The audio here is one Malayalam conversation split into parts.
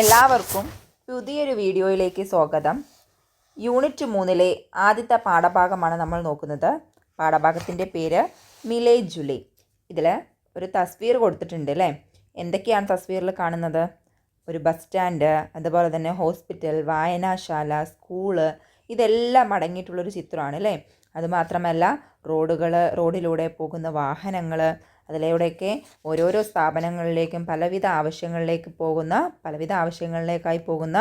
എല്ലാവർക്കും പുതിയൊരു വീഡിയോയിലേക്ക് സ്വാഗതം. യൂണിറ്റ് മൂന്നിലെ ആദ്യത്തെ പാഠഭാഗമാണ് നമ്മൾ നോക്കുന്നത്. പാഠഭാഗത്തിന്റെ പേര് മിലേ ജുലി. ഇതിൽ ഒരു തസ്വീർ കൊടുത്തിട്ടുണ്ട് അല്ലേ? എന്തൊക്കെയാണ് തസ്വീറിൽ കാണുന്നത്? ഒരു ബസ് സ്റ്റാൻഡ് അതുപോലെ തന്നെ ഹോസ്പിറ്റൽ വായനാശാല സ്കൂൾ ഇതെല്ലാം അടങ്ങിയിട്ടുള്ളൊരു ചിത്രമാണ് അല്ലേ? അതുമാത്രമല്ല റോഡുകൾ റോഡിലൂടെ പോകുന്ന വാഹനങ്ങൾ അതിലൂടെയൊക്കെ ഓരോരോ സ്ഥാപനങ്ങളിലേക്കും പലവിധ ആവശ്യങ്ങളിലേക്ക് പോകുന്ന പലവിധ ആവശ്യങ്ങളിലേക്കായി പോകുന്ന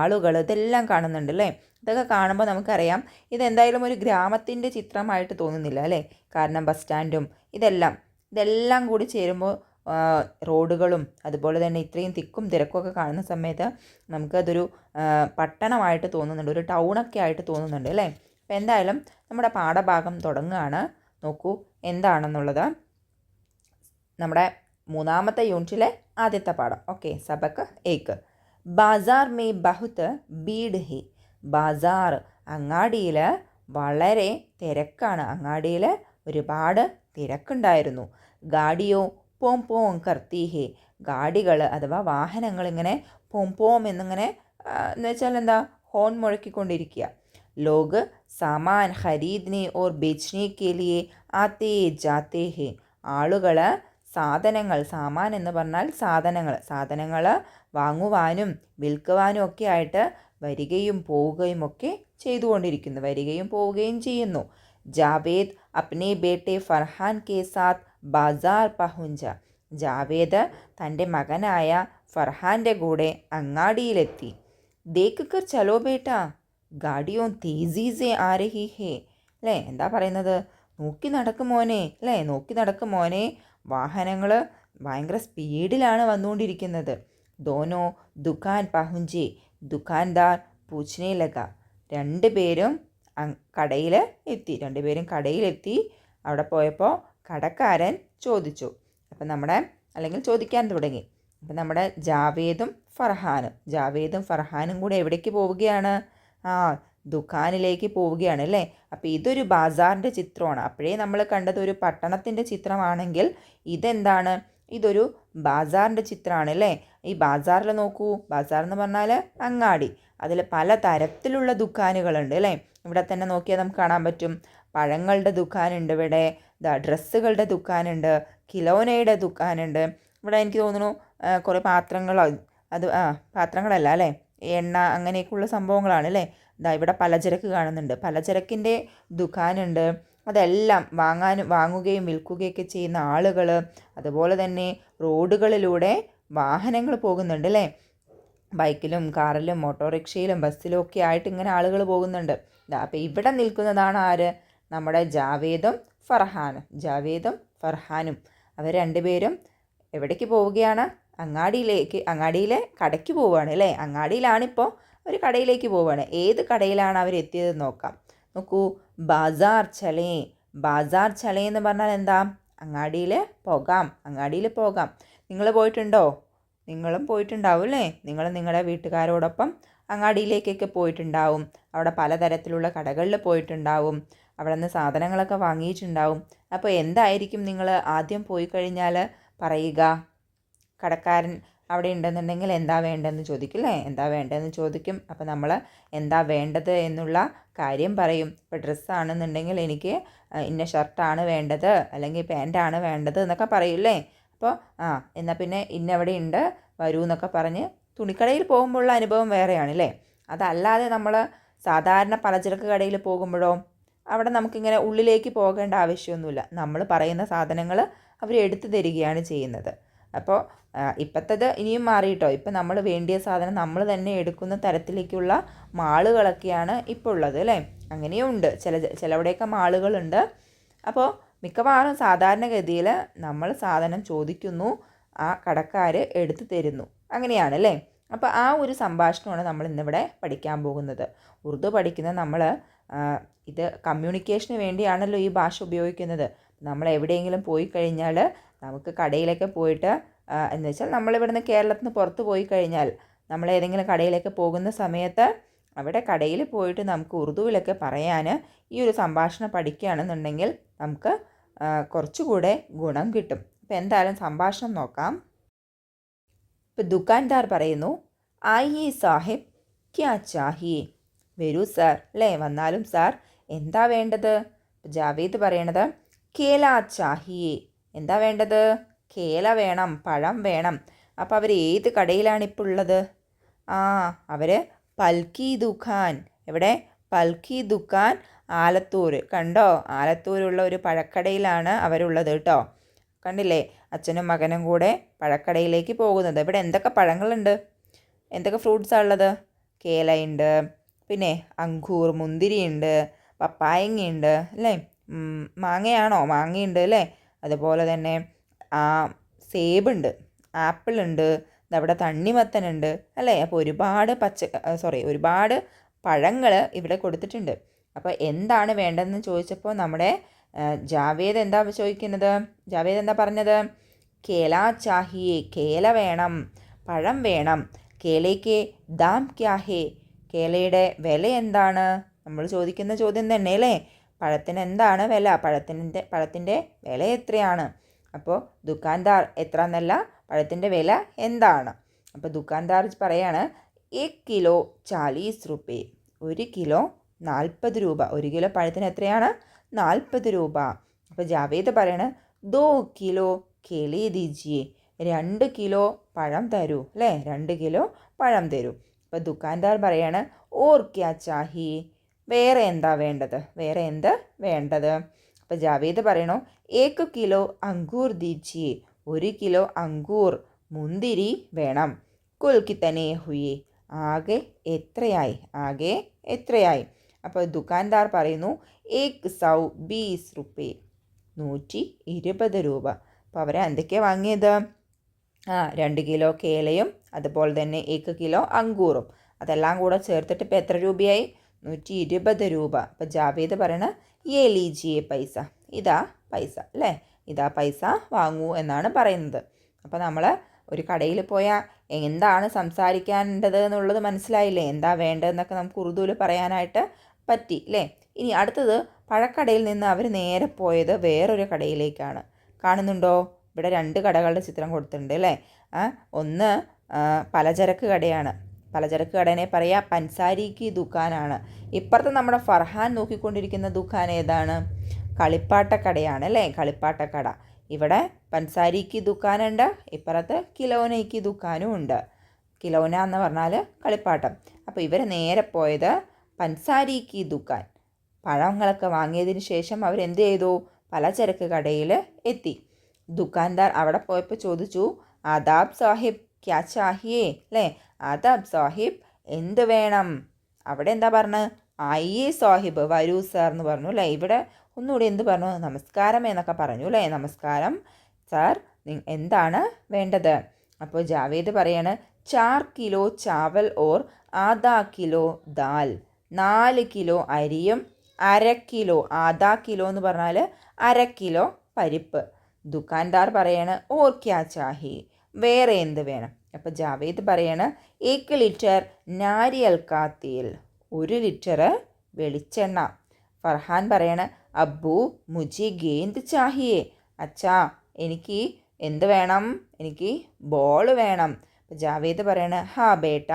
ആളുകൾ ഇതെല്ലാം കാണുന്നുണ്ട് അല്ലേ? ഇതൊക്കെ കാണുമ്പോൾ നമുക്കറിയാം ഇതെന്തായാലും ഒരു ഗ്രാമത്തിന്റെ ചിത്രമായിട്ട് തോന്നുന്നില്ല അല്ലേ? കാരണം ബസ് സ്റ്റാൻഡും ഇതെല്ലാം ഇതെല്ലാം കൂടി ചേരുമ്പോൾ റോഡുകളും അതുപോലെ തന്നെ ഇത്രയും തിക്കും തിരക്കും ഒക്കെ കാണുന്ന സമയത്ത് നമുക്കതൊരു പട്ടണമായിട്ട് തോന്നുന്നുണ്ട് ഒരു ടൗണൊക്കെ ആയിട്ട് തോന്നുന്നുണ്ട് അല്ലേ? അപ്പോൾ എന്തായാലും നമ്മുടെ പാഠഭാഗം തുടങ്ങുകയാണ്. നോക്കൂ എന്താണെന്നുള്ളത്. നമ്മുടെ മൂന്നാമത്തെ യൂണിറ്റിലെ ആദ്യത്തെ പാഠം. ഓക്കെ സബക്ക് ഏക്ക്. ബാസാർ മേ ബഹുത്ത് ബീഡ് ഹി. ബാസാർ അങ്ങാടിയിൽ വളരെ തിരക്കാണ്. അങ്ങാടിയിൽ ഒരുപാട് തിരക്കുണ്ടായിരുന്നു. ഗാഡിയോ പോം പോം കർത്തി ഹേ. ഗാഡികൾ അഥവാ വാഹനങ്ങൾ ഇങ്ങനെ പോം പോം എന്നിങ്ങനെ എന്ന് വെച്ചാൽ എന്താ? ഹോൺ മുഴക്കിക്കൊണ്ടിരിക്കുക. ലോക് സാമാൻ ഖരീദിനെ ഓർ ബേച്ച്നെ കേലിയെ ആത്തേ ജാത്തേ ഹേ. ആളുകൾ സാധനങ്ങൾ സാമാൻ എന്ന് പറഞ്ഞാൽ സാധനങ്ങൾ. സാധനങ്ങൾ വാങ്ങുവാനും വിൽക്കുവാനും ഒക്കെ ആയിട്ട് വരികയും പോവുകയും ഒക്കെ ചെയ്തുകൊണ്ടിരിക്കുന്നു. വരികയും പോവുകയും ചെയ്യുന്നു. ജാവേദ് അപ്നെ ബേട്ടെ ഫർഹാൻ കെ സാത്ത് ബാസാർ പഹുഞ്ച. ജാവേദ് തന്റെ മകനായ ഫർഹാന്റെ കൂടെ അങ്ങാടിയിലെത്തി. ദേക്ക് കർ ചലോ ബേട്ട. ഗാഡിയോ തേസീസെ ആരഹി ഹേ. അല്ലേ എന്താ പറയുന്നത്? നോക്കി നടക്കും മോനെ. അല്ലേ നോക്കി നടക്കും മോനെ. വാഹനങ്ങൾ ഭയങ്കര സ്പീഡിലാണ് വന്നുകൊണ്ടിരിക്കുന്നത്. ദോനോ ദുഖാൻ പഹുഞ്ചി ദുഖാൻദാർ പൂച്ചനെ ലഗ രണ്ട് പേരും കടയിൽ എത്തി. രണ്ടുപേരും കടയിലെത്തി. അവിടെ പോയപ്പോൾ കടക്കാരൻ ചോദിച്ചു. അപ്പം നമ്മുടെ അല്ലെങ്കിൽ ചോദിക്കാൻ തുടങ്ങി. അപ്പം നമ്മുടെ ജാവേദും ഫർഹാനും. ജാവേദും ഫർഹാനും കൂടെ എവിടേക്ക് പോവുകയാണ്? ആ ദുക്കാനിലേക്ക് പോവുകയാണ് അല്ലേ? അപ്പോൾ ഇതൊരു ബാസാറിന്റെ ചിത്രമാണ്. അപ്പോഴേ നമ്മൾ കണ്ടത് ഒരു പട്ടണത്തിന്റെ ചിത്രമാണെങ്കിൽ ഇതെന്താണ്? ഇതൊരു ബാസാറിന്റെ ചിത്രമാണ് അല്ലേ? ഈ ബാസാറിൽ നോക്കൂ. ബാസാർ എന്ന് പറഞ്ഞാൽ അങ്ങാടി. അതിൽ പല തരത്തിലുള്ള ദുക്കാനുകളുണ്ട് അല്ലേ? ഇവിടെ തന്നെ നോക്കിയാൽ നമുക്ക് കാണാൻ പറ്റും. പഴങ്ങളുടെ ദുക്കാനുണ്ട് ഇവിടെ. ഡ്രസ്സുകളുടെ ദുക്കാനുണ്ട് കിലോനയുടെ ദുക്കാനുണ്ട് ഇവിടെ എനിക്ക് തോന്നുന്നു കുറേ പാത്രങ്ങളോ അത് ആ പാത്രങ്ങളല്ല അല്ലേ? എണ്ണ അങ്ങനെയൊക്കെയുള്ള സംഭവങ്ങളാണ് അല്ലേ ഇതാ ഇവിടെ പലചരക്ക് കാണുന്നുണ്ട്. പലചരക്കിന്റെ ദുഖാനുണ്ട്. അതെല്ലാം വാങ്ങാനും വാങ്ങുകയും വിൽക്കുകയൊക്കെ ചെയ്യുന്ന ആളുകൾ അതുപോലെ തന്നെ റോഡുകളിലൂടെ വാഹനങ്ങൾ പോകുന്നുണ്ട് അല്ലേ ബൈക്കിലും കാറിലും ഓട്ടോറിക്ഷയിലും ബസ്സിലും ഒക്കെ ആയിട്ട് ഇങ്ങനെ ആളുകൾ പോകുന്നുണ്ട്. അപ്പോൾ ഇവിടെ നിൽക്കുന്നതാണ് ആര്? നമ്മുടെ ജാവേദും ഫർഹാനും. ജാവേദും ഫർഹാനും. അവർ രണ്ടുപേരും എവിടേക്ക് പോവുകയാണ്? അങ്ങാടിയിലേക്ക് അങ്ങാടിയിലെ കടയ്ക്ക് പോവുകയാണ് അല്ലേ? അങ്ങാടിയിലാണിപ്പോൾ അവർ കടയിലേക്ക് പോവുകയാണ്. ഏത് കടയിലാണ് അവർ എത്തിയതെന്ന് നോക്കാം. നോക്കൂ ബാസാർ ചലേ. ബാസാർ ചലേ എന്ന് പറഞ്ഞാൽ എന്താ? അങ്ങാടിയിൽ പോകാം അങ്ങാടിയിൽ പോകാം. നിങ്ങൾ പോയിട്ടുണ്ടോ? നിങ്ങളും പോയിട്ടുണ്ടാവും അല്ലേ? നിങ്ങൾ നിങ്ങളുടെ വീട്ടുകാരോടൊപ്പം അങ്ങാടിയിലേക്കൊക്കെ പോയിട്ടുണ്ടാവും. അവിടെ പലതരത്തിലുള്ള കടകളിൽ പോയിട്ടുണ്ടാവും. അവിടെ നിന്ന് സാധനങ്ങളൊക്കെ വാങ്ങിയിട്ടുണ്ടാവും. അപ്പോൾ എന്തായിരിക്കും നിങ്ങൾ ആദ്യം പോയി കഴിഞ്ഞാൽ പറയുക? കടക്കാരൻ അവിടെ ഉണ്ടെന്നുണ്ടെങ്കിൽ എന്താ വേണ്ടതെന്ന് ചോദിക്കും അല്ലേ? എന്താ വേണ്ടതെന്ന് ചോദിക്കും. അപ്പോൾ നമ്മൾ എന്താ വേണ്ടത് എന്നുള്ള കാര്യം പറയും. ഇപ്പോൾ ഡ്രസ്സാണെന്നുണ്ടെങ്കിൽ എനിക്ക് ഇന്ന ഷർട്ടാണ് വേണ്ടത് അല്ലെങ്കിൽ പാന്റാണ് വേണ്ടത് എന്നൊക്കെ പറയൂല്ലേ അപ്പോൾ ആ എന്നാൽ പിന്നെ ഇന്നവിടെ ഉണ്ട് വരൂ എന്നൊക്കെ പറഞ്ഞ് തുണിക്കടയിൽ പോകുമ്പോഴുള്ള അനുഭവം വേറെയാണ് അല്ലേ? അതല്ലാതെ നമ്മൾ സാധാരണ പലചരക്ക് കടയിൽ പോകുമ്പോഴോ അവിടെ നമുക്കിങ്ങനെ ഉള്ളിലേക്ക് പോകേണ്ട ആവശ്യമൊന്നുമില്ല. നമ്മൾ പറയുന്ന സാധനങ്ങൾ അവർ എടുത്തു തരികയാണ് ചെയ്യുന്നത്. അപ്പോൾ ഇപ്പോഴത്തത് ഇനിയും മാറിയിട്ടോ? ഇപ്പം നമ്മൾ വേണ്ടിയ സാധനം നമ്മൾ തന്നെ എടുക്കുന്ന തരത്തിലേക്കുള്ള മാളുകളൊക്കെയാണ് ഇപ്പോൾ ഉള്ളത് അല്ലേ? അങ്ങനെയും ഉണ്ട്. ചില ചിലവിടെയൊക്കെ മാളുകളുണ്ട്. അപ്പോൾ മിക്കവാറും സാധാരണഗതിയിൽ നമ്മൾ സാധനം ചോദിക്കുന്നു ആ കടക്കാർ എടുത്തു തരുന്നു. അങ്ങനെയാണ് അല്ലേ? അപ്പോൾ ആ ഒരു സംഭാഷണമാണ് നമ്മൾ ഇന്നിവിടെ പഠിക്കാൻ പോകുന്നത്. ഉറുദു പഠിക്കുന്ന നമ്മൾ ഇത് കമ്മ്യൂണിക്കേഷന് വേണ്ടിയാണല്ലോ ഈ ഭാഷ ഉപയോഗിക്കുന്നത്. നമ്മൾ എവിടെയെങ്കിലും പോയി കഴിഞ്ഞാൽ നമുക്ക് കടയിലൊക്കെ പോയിട്ട് എന്ന് വെച്ചാൽ നമ്മളിവിടുന്ന് കേരളത്തിൽ നിന്ന് പുറത്ത് പോയി കഴിഞ്ഞാൽ നമ്മൾ ഏതെങ്കിലും കടയിലൊക്കെ പോകുന്ന സമയത്ത് അവിടെ കടയിൽ പോയിട്ട് നമുക്ക് ഉറുദുവിലൊക്കെ പറയാൻ ഈ ഒരു സംഭാഷണം പഠിക്കുകയാണെന്നുണ്ടെങ്കിൽ നമുക്ക് കുറച്ചുകൂടെ ഗുണം കിട്ടും. അപ്പോൾ എന്തായാലും സംഭാഷണം നോക്കാം. ഇപ്പോൾ ദുക്കാൻദാർ പറയുന്നു ആയി സാഹിബ് ക്യാ ചാഹി? വരൂ സർ. അല്ലേ? വന്നാലും സാർ എന്താ വേണ്ടത്? ജാവേദ് പറയണത് കേലാ ചാഹിയെ എന്താ വേണ്ടത്? കേല വേണം പഴം വേണം. അപ്പോൾ അവർ ഏത് കടയിലാണ് ഇപ്പോൾ ഉള്ളത്? ആ അവർ പൽക്കി ദുഖാൻ. എവിടെ? പൽക്കി ദുഖാൻ ആലത്തൂർ. കണ്ടോ? ആലത്തൂരുള്ള ഒരു പഴക്കടയിലാണ് അവരുള്ളത് കേട്ടോ കണ്ടില്ലേ? അച്ഛനും മകനും കൂടെ പഴക്കടയിലേക്ക് പോകുന്നത്. ഇവിടെ എന്തൊക്കെ പഴങ്ങളുണ്ട്? എന്തൊക്കെ ഫ്രൂട്ട്സാണ് ഉള്ളത്? കേലയുണ്ട്. പിന്നെ അങ്കൂർ മുന്തിരിയുണ്ട്. പപ്പായങ്ങയുണ്ട്. അല്ലേ? മാങ്ങയാണോ? മാങ്ങയുണ്ട് അല്ലേ? അതുപോലെ തന്നെ ആ സേബുണ്ട് ആപ്പിളുണ്ട് അവിടെ തണ്ണിമത്തനുണ്ട് അല്ലേ? അപ്പോൾ ഒരുപാട് പച്ച സോറി ഒരുപാട് പഴങ്ങൾ ഇവിടെ കൊടുത്തിട്ടുണ്ട്. അപ്പോൾ എന്താണ് വേണ്ടതെന്ന് ചോദിച്ചപ്പോൾ നമ്മുടെ ജാവേദ് എന്താ ചോദിക്കുന്നത്? ജാവേദ് എന്താ പറഞ്ഞത്? കേല ചാഹിയെ കേല വേണം പഴം വേണം കേലയ്ക്ക് ദാം ക്യാഹേ കേലയുടെ വില എന്താണ്? നമ്മൾ ചോദിക്കുന്ന ചോദ്യം തന്നെ അല്ലേ? പഴത്തിന് എന്താണ് വില? പഴത്തിന്റെ പഴത്തിന്റെ വില എത്രയാണ്? അപ്പോൾ ദുക്കാൻദാർ എത്ര എന്നല്ല പഴത്തിന്റെ വില എന്താണ്? അപ്പോൾ ദുക്കാൻദാർ പറയാണ് എക് കിലോ ചാലീസ് റുപ്പേ ഒരു കിലോ നാൽപ്പത് രൂപ ഒരു കിലോ പഴത്തിന് എത്രയാണ്? നാൽപ്പത് രൂപ. അപ്പോൾ ജാവേദ് പറയാണ് ദോ കിലോ കെളി ദിജിയെ രണ്ട് കിലോ പഴം തരൂ അല്ലേ? രണ്ട് കിലോ പഴം തരൂ. അപ്പോൾ ദുക്കാൻദാർ പറയാണ് ഓർ ക്യാ ചാഹി വേറെ എന്താ വേണ്ടത്? വേറെ എന്ത് വേണ്ടത്? അപ്പോൾ ജാവേദ് പറയണു ഏക്ക് കിലോ അങ്കൂർ ദീജിയെ ഒരു കിലോ അങ്കൂർ മുന്തിരി വേണം. കുൽക്കി തന്നെ ഹുയെ ആകെ എത്രയായി? ആകെ എത്രയായി? അപ്പോൾ ദുക്കാൻദാർ പറയുന്നു ഏക് സൗ ബീസ് റുപ്പേ നൂറ്റി ഇരുപത് രൂപ. അപ്പോൾ അവരെ എന്തൊക്കെയാണ് വാങ്ങിയത്? ആ രണ്ട് കിലോ കേലയും അതുപോലെ തന്നെ ഏക്ക് കിലോ അങ്കൂറും. അതെല്ലാം കൂടെ ചേർത്തിട്ട് ഇപ്പോൾ എത്ര രൂപയായി? നൂറ്റി ഇരുപത് രൂപ. അപ്പോൾ ജാവേദ് പറയണ ഏ ലീജിയെ പൈസ. ഇതാ പൈസ അല്ലേ? ഇതാ പൈസ വാങ്ങൂ എന്നാണ് പറയുന്നത്. അപ്പോൾ നമ്മൾ ഒരു കടയിൽ പോയാൽ എന്താണ് സംസാരിക്കേണ്ടത് എന്നുള്ളത് മനസ്സിലായില്ലേ? എന്താ വേണ്ടതെന്നൊക്കെ നമുക്ക് ഉറുദുവിൽ പറയാനായിട്ട് പറ്റി അല്ലേ? ഇനി അടുത്തത് പഴക്കടയിൽ നിന്ന് അവർ നേരെ പോയത് വേറൊരു കടയിലേക്കാണ്. കാണുന്നുണ്ടോ? ഇവിടെ രണ്ട് കടകളുടെ ചിത്രം കൊടുത്തിട്ടുണ്ട് അല്ലേ? ഒന്ന് പലചരക്ക് കടയാണ്. പലചരക്ക് കടനെ പറയാ പൻസാരിക്ക് ദുക്കാനാണ് ഇപ്പുറത്ത് നമ്മുടെ ഫർഹാൻ നോക്കിക്കൊണ്ടിരിക്കുന്ന ദുക്കാൻ ഏതാണ്? കളിപ്പാട്ടക്കടയാണ് അല്ലേ? കളിപ്പാട്ടക്കട ഇവിടെ പൻസാരിക്ക് ദുക്കാനുണ്ട് ഇപ്പുറത്ത് കിലോനയ്ക്ക് ദുക്കാനും ഉണ്ട്. കിലോന എന്ന് പറഞ്ഞാൽ കളിപ്പാട്ടം. അപ്പോൾ ഇവർ നേരെ പോയത് പൻസാരിക്ക് ദുക്കാൻ പഴങ്ങളൊക്കെ വാങ്ങിയതിന് ശേഷം അവരെന്ത് ചെയ്തു? പലചരക്ക് കടയിൽ എത്തി. ദുക്കാൻദാർ അവിടെ പോയപ്പോൾ ചോദിച്ചു ആദാബ് സാഹിബ് ക്യാ ചാഹിയേ? അല്ലേ? ആദാബ് സാഹിബ് എന്ത് വേണം? അവിടെ എന്താ പറഞ്ഞത് അയ്യേ സാഹിബ് വരൂ സാർ എന്ന് പറഞ്ഞു അല്ലേ? ഇവിടെ ഒന്നുകൂടി എന്ത് പറഞ്ഞു? നമസ്കാരം എന്നൊക്കെ പറഞ്ഞു അല്ലേ? നമസ്കാരം. സാർ എന്താണ് വേണ്ടത്? അപ്പോൾ ജാവേദ് പറയാണ് ചാർ കിലോ ചാവൽ ഓർ ആധാ കിലോ ദാൽ. നാല് കിലോ അരിയും അര കിലോ ആധാ കിലോ എന്ന് പറഞ്ഞാൽ അര കിലോ പരിപ്പ്. ദുക്കാൻദാർ പറയാണ് ഓർ ക്യാ ചാഹി. വേറെ എന്ത് വേണം? അപ്പോൾ ജാവേദ് പറയാണ് ഏക്ക് ലിറ്റർ നാരിയൽ കാത്തിയിൽ ഒരു ലിറ്റർ വെളിച്ചെണ്ണ. ഫർഹാൻ പറയാണ് അബ്ബു മുജി ഗേന്ദ് ചാഹിയേ. അച്ഛാ എനിക്ക് എന്ത് വേണം? എനിക്ക് ബോൾ വേണം. ജാവേദ് പറയാണ് ഹാ ബേട്ട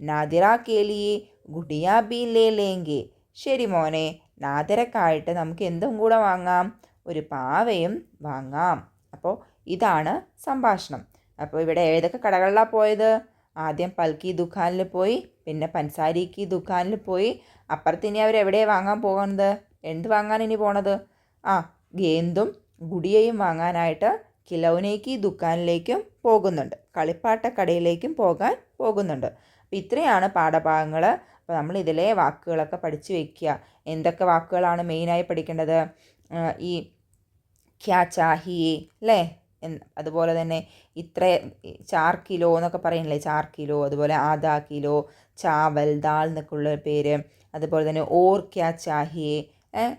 നാദിറ കേലിയെ ഗുഡിയ ബി ലേങ്കെ. ശരി മോനെ നാദിരക്കായിട്ട് നമുക്ക് എന്തും കൂടെ വാങ്ങാം. ഒരു പാവയും വാങ്ങാം. അപ്പോൾ ഇതാണ് സംഭാഷണം. അപ്പോൾ ഇവിടെ ഏതൊക്കെ കടകളിലാണ് പോയത്? ആദ്യം പൽക്കി ദുഖാനിൽ പോയി പിന്നെ പൻസാരിക്ക് ദുഖാനിൽ പോയി. അപ്പുറത്തിനി അവർ എവിടെയാണ് വാങ്ങാൻ പോകുന്നത്? എന്ത് വാങ്ങാൻ ഇനി പോണത്? ആ ഗേന്തും ഗുഡിയയും വാങ്ങാനായിട്ട് കിലൗനേക്ക് ദുക്കാനിലേക്കും പോകുന്നുണ്ട്. കളിപ്പാട്ട കടയിലേക്കും പോകാൻ പോകുന്നുണ്ട്. അപ്പോൾ ഇത്രയാണ് പാഠഭാഗങ്ങൾ. അപ്പോൾ നമ്മൾ ഇതിലെ വാക്കുകളൊക്കെ പഠിച്ചു വയ്ക്കുക എന്തൊക്കെ വാക്കുകളാണ് മെയിനായി പഠിക്കേണ്ടത്? ഈ ക്യാ ചാഹിയെ അല്ലേ? അതുപോലെ തന്നെ ഇത്ര ചാർ കിലോ എന്നൊക്കെ പറയുന്നില്ലേ ചാർ കിലോ അതുപോലെ ആധാ കിലോ ചാവൽ ദാൽ എന്നൊക്കെ ഉള്ള പേര്. അതുപോലെ തന്നെ ഓർ ക്യാ ചാഹിയെ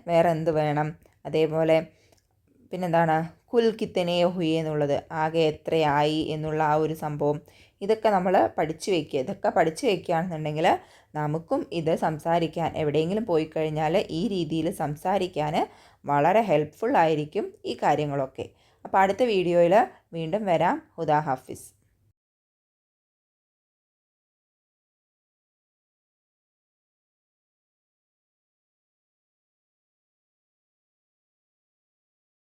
വേറെ എന്ത് വേണം? അതേപോലെ പിന്നെന്താണ്? കുൽ കിത്തനെ ഹുയെ എന്നുള്ളത്. ആകെ എത്രയായി എന്നുള്ള ആ ഒരു സംഭവം. ഇതൊക്കെ നമ്മൾ പഠിച്ചു വയ്ക്കുക ഇതൊക്കെ പഠിച്ചു വയ്ക്കുകയാണെന്നുണ്ടെങ്കിൽ നമുക്കും ഇത് സംസാരിക്കാൻ എവിടെയെങ്കിലും പോയി കഴിഞ്ഞാൽ ഈ രീതിയിൽ സംസാരിക്കാൻ വളരെ ഹെൽപ്ഫുൾ ആയിരിക്കും ഈ കാര്യങ്ങളൊക്കെ. അപ്പോൾ അടുത്ത വീഡിയോയിൽ വീണ്ടും വരാം. ഹുദാ ഹാഫിസ്.